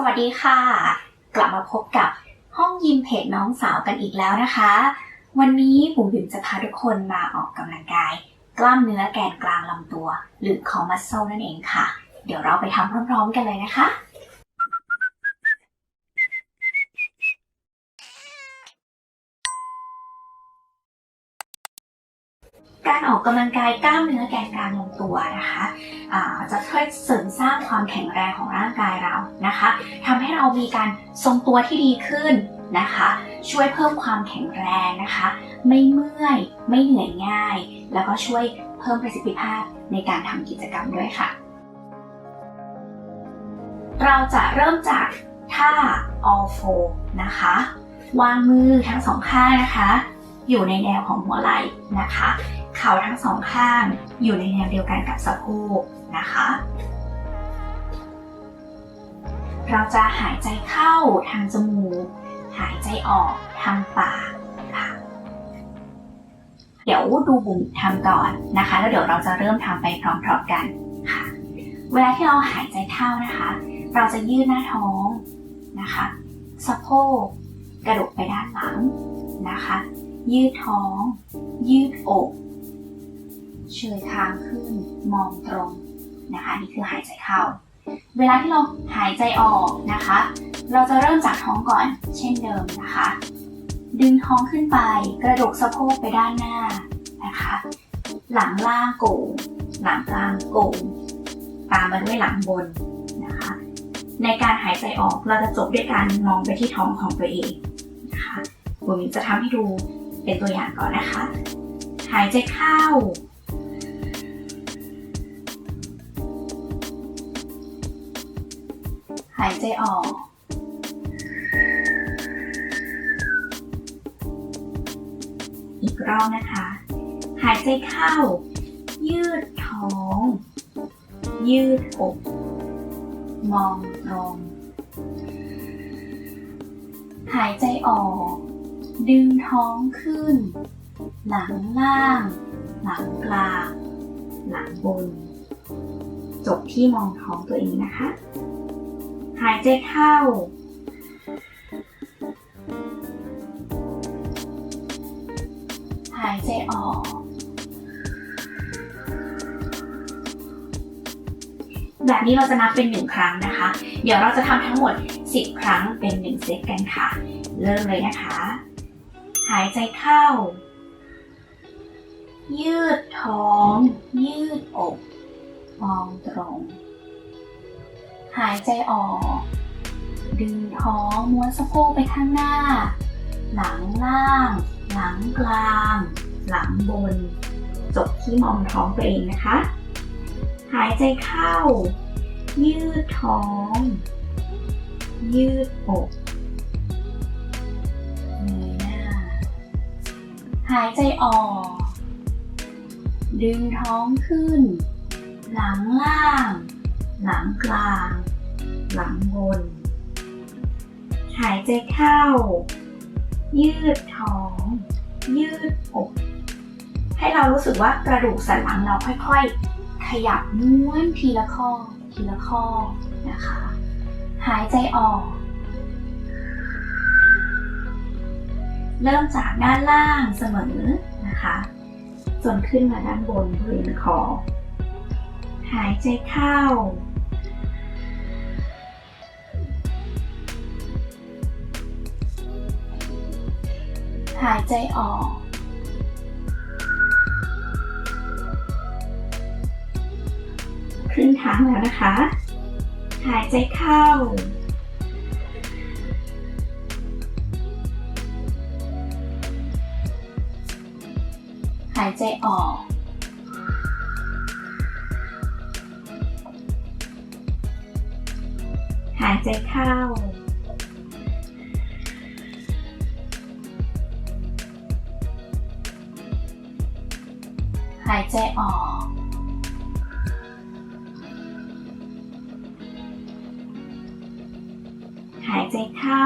สวัสดีค่ะ กลับมาพบกับห้องยิมเพจน้องสาวกันอีกแล้วนะคะ วันนี้บุ๋มบิ๋มจะพาทุกคนมาออกกำลังกาย กล้ามเนื้อแกนกลางลำตัว หรือ core muscle นั่นเองค่ะ เดี๋ยวเราไปทำพร้อมๆกันเลยนะคะ การออกกำลังกายกล้ามเนื้อแกนกลางลำตัวนะคะอ่าจะช่วยเสริมสร้างความแข็งแรงของร่างกายเรานะคะทำให้เรามีการทรงตัวที่ดีขึ้นนะคะ ช่วยเพิ่มความแข็งแรงนะคะ ไม่เมื่อยไม่เหนื่อยง่าย แล้วก็ช่วยเพิ่มประสิทธิภาพในการทำกิจกรรมด้วยค่ะ เราจะเริ่มจากท่า all four นะคะ วางมือทั้งสองข้างนะคะ อยู่ในแนวของหัวไหล่นะคะ เข่าทั้งสองข้างอยู่ในแนวเดียวกันกับสะโพกนะคะ เราจะหายใจเข้าทางจมูก หายใจออกทางปากค่ะเดี๋ยวดูบุ๋มทำก่อนนะคะ แล้วเดี๋ยวเราจะเริ่มทำไปพร้อมๆกันค่ะ เวลาที่เราหายใจเข้านะคะ เราจะยืดหน้าท้องนะคะ สะโพกกระดกไปด้านหลังนะคะ ยืดท้อง ยืดอก เชยคางขึ้นมองตรงนะคะนี่คือหายใจเข้า เวลาที่เราหายใจออกนะคะ เราจะเริ่มจากท้องก่อนเช่นเดิมนะคะ ดึงท้องขึ้นไปกระดกสะโพกไปด้านหน้านะคะ หลังล่างโก่งหลังกลางโก่งตามมาด้วยหลังบนนะคะ ในการหายใจออกเราจะจบด้วยการมองไปที่ท้องของตัวเองนะคะบุ๋มจะทำให้ดูเป็นตัวอย่างก่อนนะคะ หายใจเข้า หายใจออก อีกรอบนะคะ หายใจเข้า ยืดท้อง ยืดอก มองตรง หายใจออก ดึงท้องขึ้น หลังล่าง หลังกลาง หลังบน จบที่มองท้องตัวเองนะคะ หายใจเข้า หายใจออก แบบนี้เราจะนับเป็นหนึ่งครั้งนะคะ เดี๋ยวเราจะทำทั้งหมด 10 ครั้งเป็นหนึ่งเซตกันค่ะ เริ่มเลยนะคะ หายใจเข้า ยืดท้อง ยืดอก มองตรง หายใจออก ดึงท้องม้วนสะโพกไปข้างหน้า หลังล่าง หลังกลาง หลังบน จบที่มองท้องตัวเองนะคะ หายใจเข้า ยืดท้อง ยืดอกเงยหน้าหายใจออก ดึงท้องขึ้น หลังล่าง หลังกลาง หลังบน หายใจเข้า ยืดท้อง ยืดอก ให้เรารู้สึกว่ากระดูกสันหลังเราค่อยๆ ขยับม้วนทีละข้อ ทีละข้อนะคะ หายใจออก เริ่มจากด้านล่างเสมอนะคะจนขึ้นมาด้านบนบริเวณคอหายใจเข้า หายใจออก ครึ่งทางแล้วนะคะ หายใจเข้า หายใจออก หายใจเข้า หายใจออก หายใจเข้า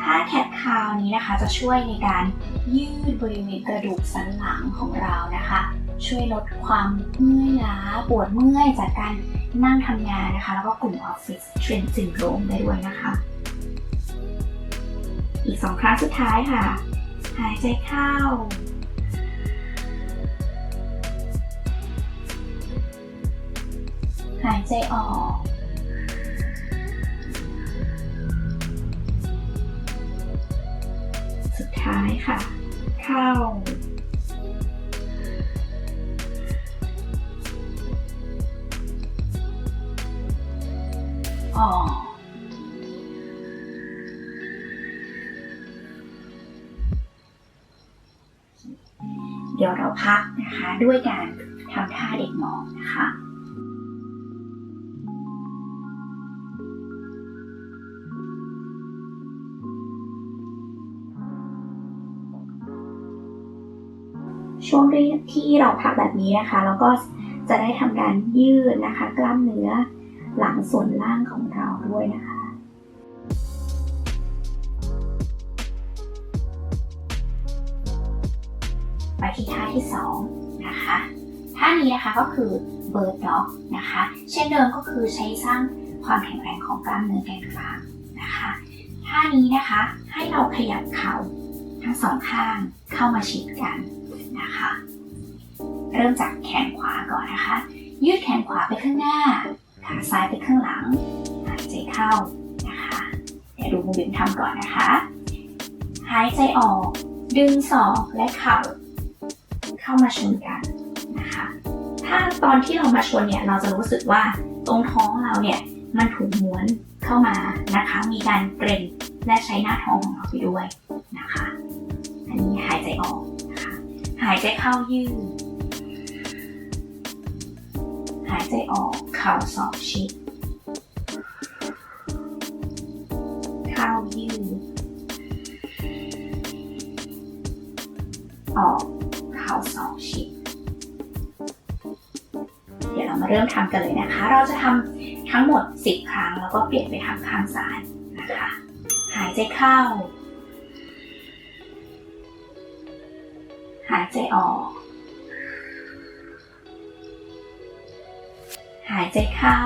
ท่าแคทคาวนี้นะคะจะช่วยในการยืดบริเวณกระดูกสันหลังของเรานะคะ ช่วยลดความเมื่อยล้าปวดเมื่อยจากการนั่งทำงานนะคะ แล้วก็กลุ่มออฟฟิศเทรนซินโดรมได้ด้วยนะคะ อีกสองครั้งสุดท้ายค่ะ หายใจเข้า หายใจออก สุดท้ายค่ะ เข้า ออกเดี๋ยวเราพักนะคะด้วยการทำท่าเด็กหมอบ ช่วงที่เราพักแบบนี้นะคะ เราก็จะได้ทำการยืดนะคะ กล้ามเนื้อหลังส่วนล่างของเราด้วยนะคะ ไปที่ท่าที่สองนะคะท่านี้นะคะก็คือเบิร์ดด็อกนะคะ เช่นเดิมก็คือใช้สร้างความแข็งแรงของกล้ามเนื้อแกนกลางนะคะท่านี้นะคะให้เราขยับเข่าทั้งสองข้างเข้ามาชิดกัน นะคะ เริ่มจากแขนขวาก่อนนะคะ ยืดแขนขวาไปข้างหน้า ขาซ้ายไปข้างหลังหายใจเข้านะคะ เดี๋ยวดูมูบิมทำก่อนนะคะ หายใจออก ดึงศอกและเข่า เข้ามาชนกันนะคะ ถ้าตอนที่เรามาชนเนี่ย เราจะรู้สึกว่าตรงท้องเราเนี่ยมันถูกม้วนเข้ามานะคะ มีการเกร็งและใช้หน้าท้องของเราไปด้วยนะคะ อันนี้หายใจออก หายใจเข้ายืด หายใจออกเข่าศอกชิด เข้ายืด ออกเข่าศอกชิด เดี๋ยวเรามาเริ่มทำกันเลยนะคะ เราจะทำทั้งหมด 10 ครั้งแล้วก็เปลี่ยนไปทำข้างซ้ายนะคะ หายใจเข้าายใจออก หายใจเข้า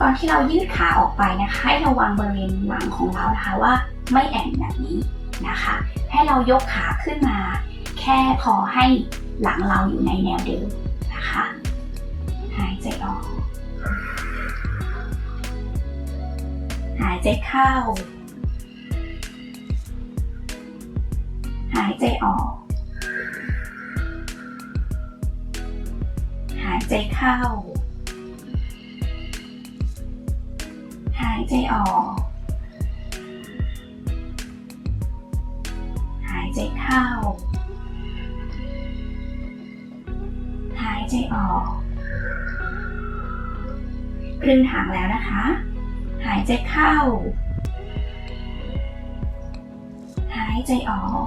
ตอนที่เรายืดขาออกไปนะคะ ให้ระวังบริเวณหลังของเรานะคะว่าไม่แอ่นแบบนี้นะคะ ให้เรายกขาขึ้นมา แค่พอให้หลังเราอยู่ในแนวเดิมนะคะ หายใจออก หายใจเข้าายใจออก หายใจเข้า หายใจออก หายใจเข้า หายใจออก ครึ่งทางแล้วนะคะ หายใจเข้า หายใจออก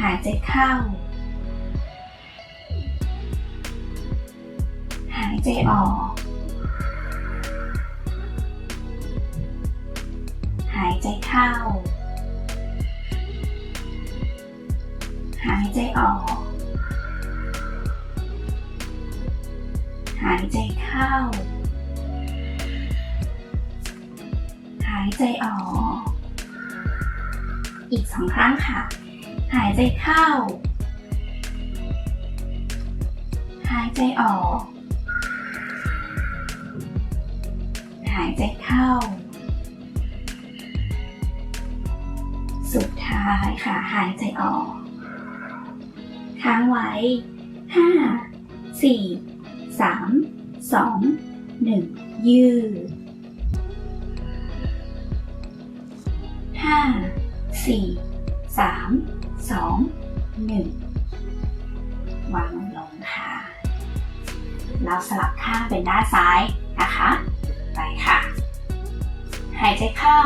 หายใจเข้า หายใจออก หายใจเข้า หายใจออก หายใจเข้า หายใจออก อีกสองครั้งค่ะ หายใจเข้า หายใจออก หายใจเข้า สุดท้ายค่ะ หายใจออก ค้างไว้ห้าสี่สามสองหนึ่งยืดห้าสี่ สองหนึ่งวางลงค่ะเราสลับข้างเป็นด้านซ้ายนะคะ ไปค่ะ หายใจเข้า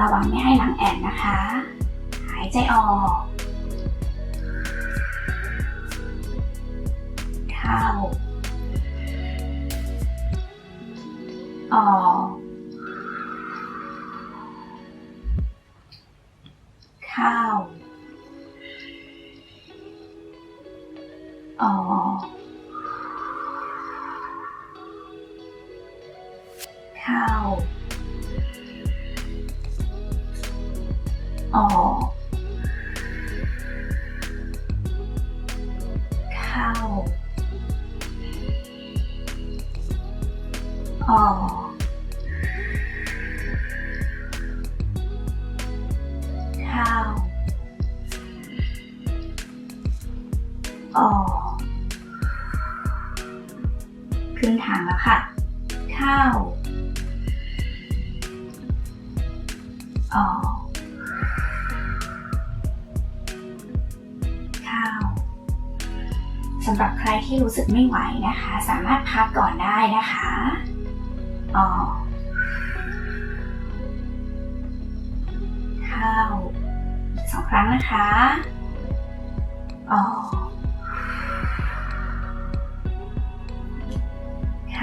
ระวังไม่ให้หลังแอนนะคะ หายใจออกเข้าออก ข้าว อ๋อ รึ่งทางแล้วค่ะ เข้า ออก เข้าสำหรับใครที่รู้สึกไม่ไหวนะคะ สามารถพักก่อนได้นะคะ ออก เข้าสองครั้งนะคะ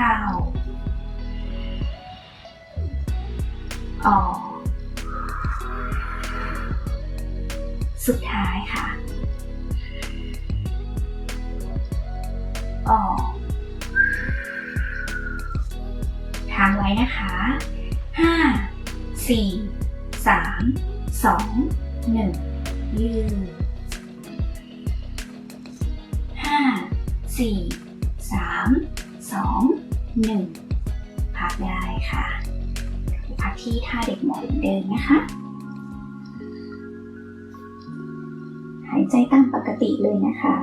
ข้าว มอเหมือนเดิมนะคะ หายใจตามปกติเลยนะคะ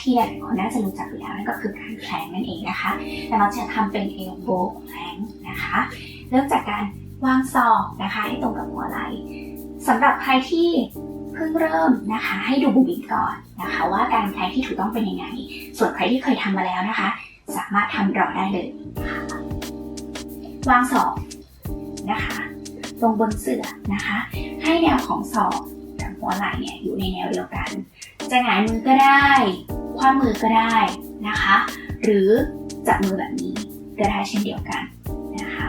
ที่หลายคนน่าจะรู้จักอยู่แล้วนั่นก็คือการแพลงนั่นเองนะคะ แต่เราจะทำเป็นเอลโบแพลงนะคะ เริ่มจากการวางศอกนะคะ ให้ตรงกับหัวไหล่สำหรับใครที่เพิ่งเริ่มนะคะ ให้ดูบุบินก่อนนะคะ ว่าการแพลงที่ถูกต้องเป็นยังไง ส่วนใครที่เคยทำมาแล้วนะคะ สามารถทำรอได้เลยะะวางศอกนะคะตรงบนเสื่อนะคะ ให้แนวของศอกกับหัวไหล่เนี่ยอยู่ในแนวเดียวกัน จะหงายมือก็ได้ คว้ามือก็ได้นะคะ หรือจับมือแบบนี้ก็ได้เช่นเดียวกันนะคะ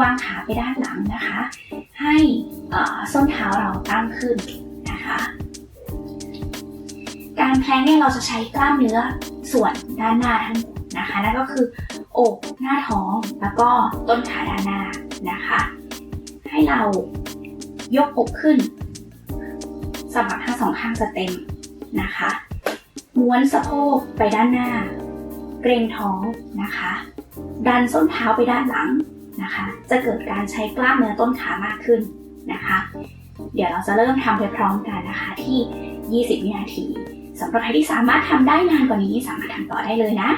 วางขาไปด้านหลังนะคะ ให้ส้นเท้าเราตั้งขึ้นนะคะ การแพลงเนี่ยเราจะใช้กล้ามเนื้อส่วนด้านหน้าทั้งนะคะนั่นก็คืออกหน้าท้องแล้วก็ต้นขาด้านหน้านะคะ ให้เรายกอกขึ้นสะบักทั้งสองข้างจะเต็มนะคะ ม้วนสะโพกไปด้านหน้า เกรงท้องนะคะ ดันส้นเท้าไปด้านหลังนะคะ จะเกิดการใช้กล้ามเนื้อต้นขามากขึ้นนะคะ เดี๋ยวเราจะเริ่มทำไปพร้อมกันนะคะที่ 20 วินาทีสำหรับใครที่สามารถทำได้นานกว่านี้สามารถทำต่อได้เลยนะ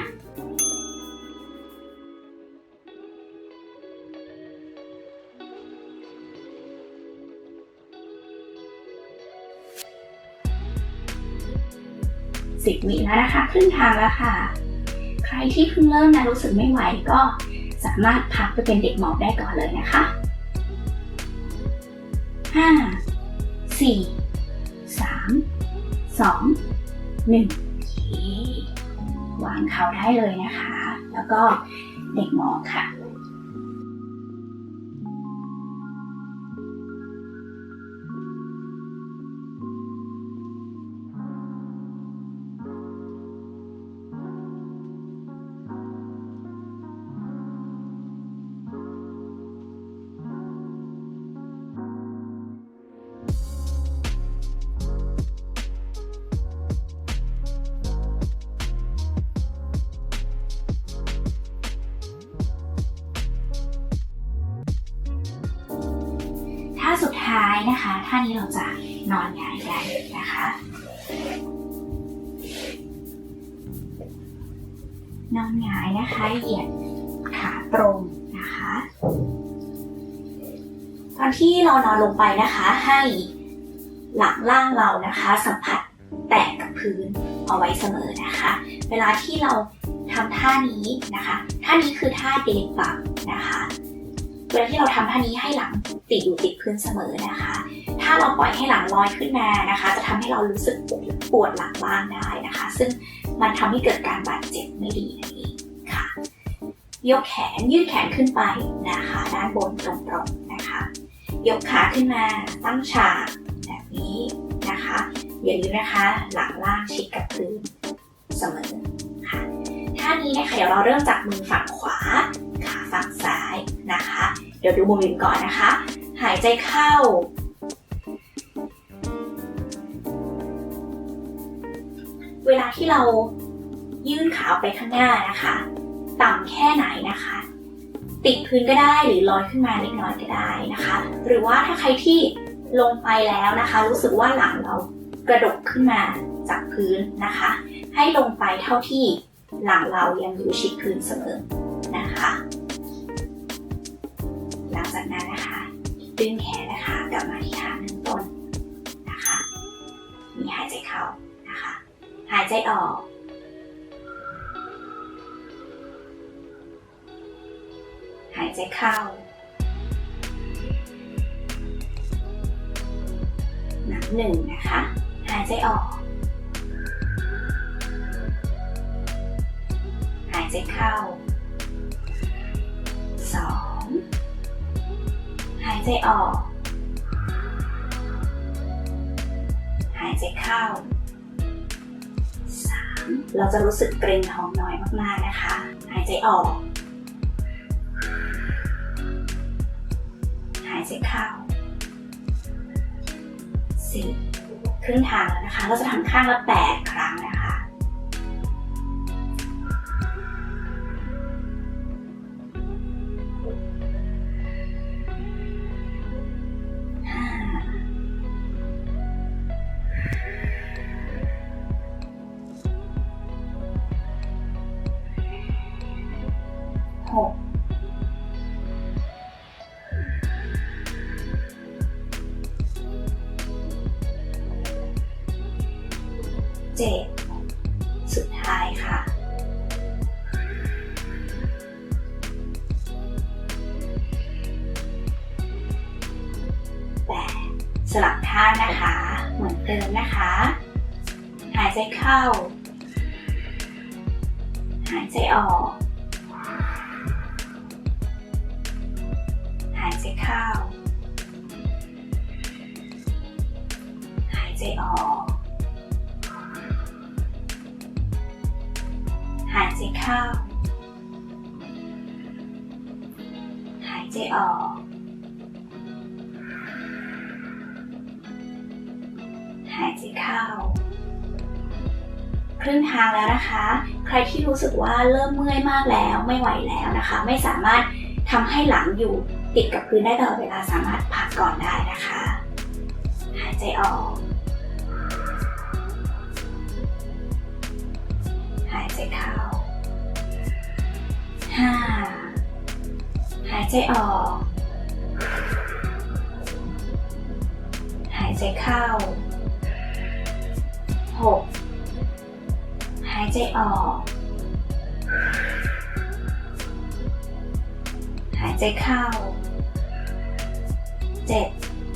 สิบวิแล้วนะคะ ครึ่งทางแล้วค่ะ ใครที่เพิ่งเริ่มนะรู้สึกไม่ไหวก็สามารถพักไปเป็นเด็กหมอบได้ก่อนเลยนะคะห้าสี่สามสองหนึ่งวางเขาได้เลยนะคะ แล้วก็เด็กหมอบค่ะ นะคะท่านี้เราจะนอนหงายกันนะคะ นอนหงายนะคะเหยียดขาตรงนะคะ ตอนที่เรานอนลงไปนะคะให้หลังล่างเรานะคะสัมผัสแตะกับพื้นเอาไว้เสมอนะคะ เวลาที่เราทำท่านี้นะคะ ท่านี้คือท่าเดนบักนะคะ เวลาที่เราทำท่านี้ให้หลัง ติดอยู่ติดพื้นเสมอนะคะ ถ้าเราปล่อยให้หลังลอยขึ้นมานะคะ จะทำให้เรารู้สึกปวดปวดหลังล่างได้นะคะ ซึ่งมันทำให้เกิดการบาดเจ็บไม่ดีนั่นเองค่ะ ยกแขนยืดแขนขึ้นไปนะคะ ด้านบนตรงๆนะคะ ยกขาขึ้นมาตั้งฉากแบบนี้นะคะอย่าลืมนะคะหลังล่างชิดกับพื้นเสมอค่ะท่านี้นะคะเดี๋ยวเราเริ่มจากมือฝั่งขวาขาฝั่งซ้ายนะคะ ดี๋ยวดูมุมอื่นก่อนนะคะ หายใจเข้า เวลาที่เรายื่นขาไปข้างหน้านะคะ ต่ำแค่ไหนนะคะ ติดพื้นก็ได้หรือลอยขึ้นมาเล็กน้อยก็ได้นะคะ หรือว่าถ้าใครที่ลงไปแล้วนะคะ รู้สึกว่าหลังเรากระดกขึ้นมาจากพื้นนะคะ ให้ลงไปเท่าที่หลังเรายังอยู่ชิดพื้นเสมอนะคะ หลังจากนั้นนะคะ ดึงแขนนะคะกลับมาที่ฐานข้างต้นนะคะ มีหายใจเข้านะคะ หายใจออก หายใจเข้านับหนึ่งนะคะ หายใจออก หายใจเข้าสอง หายใจออก หายใจเข้าสามเราจะรู้สึกเกร็งท้องน้อยมากๆนะคะ หายใจออก หายใจเข้าสี่ครึ่งทางแล้วนะคะ เราจะทำข้างละแปดครั้งนะคะ 7 สุดท้ายค่ะ สลับท่านะคะ เหมือนเดิมนะคะ หายใจเข้า หายใจออก หายใจเข้า หายใจออก เข้า หายใจออก หายใจเข้า ครึ่งทางแล้วนะคะ ใครที่รู้สึกว่าเริ่มเมื่อยมากแล้วไม่ไหวแล้วนะคะ ไม่สามารถทำให้หลังอยู่ติดกับพื้นได้ตลอดเวลาสามารถพักก่อนได้นะคะ หายใจออก หายใจเข้า ห้าหายใจออก หายใจเข้าหกหายใจออก หายใจเข้าเจ็ด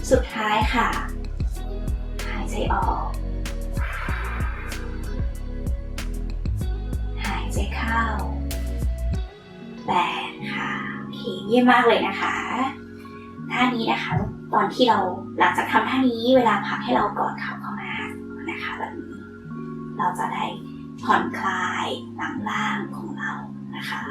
สุดท้ายค่ะ หายใจออก หายใจเข้า แปดค่ะโอเคเยี่ยมมากเลยนะคะท่านี้นะคะ ตอนที่เราหลังจากทำท่านี้เวลาพักให้เรากอดเข่าเข้ามานะคะแบบนี้เราจะได้ผ่อนคลายหลังล่างของเรานะคะ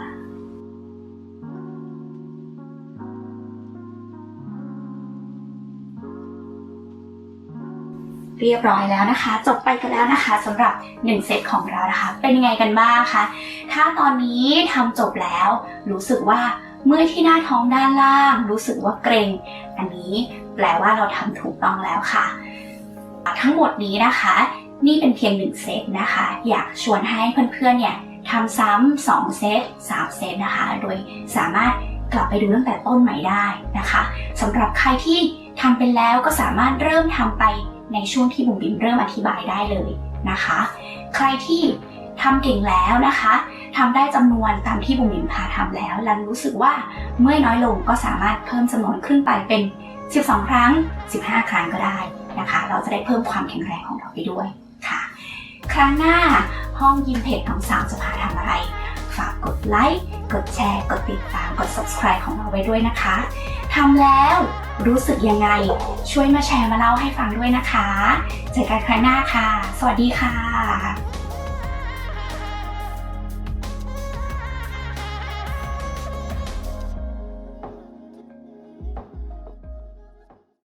เรียบร้อยแล้วนะคะ จบไปกันแล้วนะคะสำหรับ 1 เซตของเรานะคะ เป็นยังไงกันบ้างคะถ้าตอนนี้ทำจบแล้ว รู้สึกว่าเมื่อที่หน้าท้องด้านล่าง รู้สึกว่าเกรง อันนี้แปลว่าเราทำถูกต้องแล้วค่ะ ทั้งหมดนี้นะคะ นี่เป็นเพียงหนึ่งเซตนะคะ อยากชวนให้เพื่อนๆเนี่ยทำซ้ำสองเซตสามเซตนะคะ โดยสามารถกลับไปดูตั้งแต่ต้นใหม่ได้นะคะสำหรับใครที่ทำเป็นแล้วก็สามารถเริ่มทำไป ในช่วงที่บุ๋มบิมเริ่มอธิบายได้เลยนะคะ ใครที่ทำเก่งแล้วนะคะทำได้จำนวนตามที่บุ๋มบิมพาทำแล้วและรู้สึกว่าเมื่อน้อยลงก็สามารถเพิ่มจำนวนขึ้นไปเป็น 12 ครั้ง 15 ครั้งก็ได้นะคะ เราจะได้เพิ่มความแข็งแรงของเราไปด้วยค่ะ ครั้งหน้าห้องยิมเพจน้องสาวจะพาทำอะไร ฝากกดไลค์ กดแชร์ กดติดตาม กด subscribe ของเราไว้ด้วยนะคะทำแล้ว รู้สึกยังไง ช่วยมาแชร์มาเล่าให้ฟังด้วยนะคะ เจอกันครั้งหน้าค่ะ สวัสดีค่ะ